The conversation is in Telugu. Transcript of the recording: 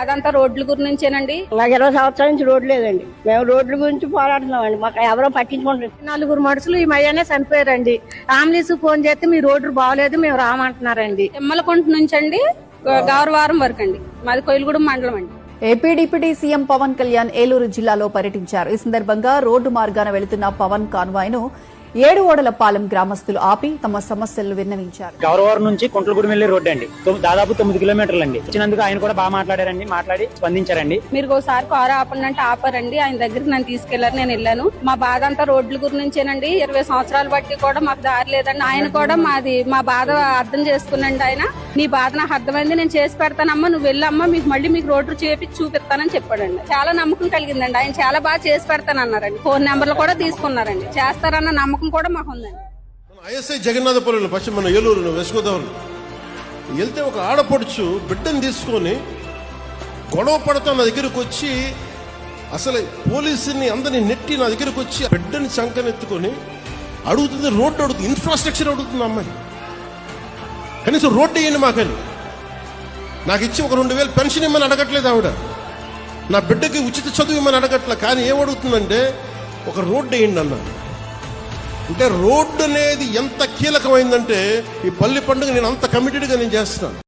అదంతా రోడ్ల గురించేనండి? నాకు ఇరవై సంవత్సరాల నుంచి రోడ్డు లేదండి. మేము రోడ్ల గురించి పోరాడుతున్నామండి. మాకు ఎవరో పట్టించుకుంటారు నలుగురు మనుషులు ఈ మధ్యనే చనిపోయారండి. అంబులెన్స్ ఫోన్ చేస్తే మీ రోడ్డు బాగలేదు మేము రామంటున్నారండి. తిమ్మలకుంట నుంచి అండి గౌరవారం వరకు అండి మాది కొయిలగూడెం మండలం అండి. AP deputy CM Pawan Kalyan Eluru జిల్లాలో పర్యటించారు. ఈ సందర్భంగా రోడ్డు మార్గాన వెళుతున్న పవన్ కాన్వాయ్ను ఏడు ఓడలపాలెం గ్రామస్తులు ఆపి తమ సమస్యలు విన్నవించారు. గౌరవరం నుంచి కుంట్లగూడెం వెళ్ళే రోడ్డు అండి. దాదాపు తొమ్మిది కిలోమీటర్లు అండి వచ్చినందుకు ఆయన కూడా బాగా మాట్లాడారండి మాట్లాడి స్పందించారండి. మీరు ఒకసారి కారు ఆపండి అంటే ఆపారండి ఆయన దగ్గరికి నన్ను తీసుకెళ్ళారు నేను వెళ్ళాను. మా బాధ అంతా రోడ్ల గురించేనండి. ఇరవై సంవత్సరాలు బట్టి కూడా మాకు దారి లేదండి. ఆయన కూడా మాది మా బాధ అర్థం చేసుకున్నాండి ఆయన. నీ బాధ నాకు అర్థమైంది నేను చేసి పెడతానమ్మా నువ్వు వెళ్ళమ్మా మీకు మళ్ళీ మీకు రోడ్డు చేపించి చూపిస్తానని చెప్పాడండి. చాలా నమ్మకం కలిగిందండి. ఆయన చాలా బాగా చేసి పెడతానన్నారండి. ఫోన్ నెంబర్లు కూడా తీసుకున్నారండి. చేస్తారన్న నమ్మకం కూడా మాకు ఉందండి. ఐఎస్ఐ జగన్నాథపురంలో పశ్చిమ మన ఏలూరు వెస్ట్ గోదావరి వెళ్తే ఒక ఆడపడుచు బిడ్డను తీసుకొని గొడవ పడతా నా దగ్గరకు వచ్చి అసలు పోలీసుని అందరిని నెట్టి నా దగ్గరకు వచ్చి బిడ్డని చంకనెత్తుకొని అడుగుతుంది రోడ్డు అడుగుతుంది ఇన్ఫ్రాస్ట్రక్చర్ అడుగుతుంది అమ్మాయి. కనీసం రోడ్డు వేయండి మాకని. నాకు ఇచ్చి ఒక రెండు వేలు పెన్షన్ ఇమ్మని అడగట్లేదు ఆవిడ. నా బిడ్డకి ఉచిత చదువు ఇమ్మని అడగట్లే కానీ ఏమడుగుతుందంటే ఒక రోడ్డు వేయండి అన్నాను. అంటే రోడ్డు అనేది ఎంత కీలకమైందంటే ఈ పల్లి పండుగ నేను అంత కమిటెడ్గా నేను చేస్తున్నాను.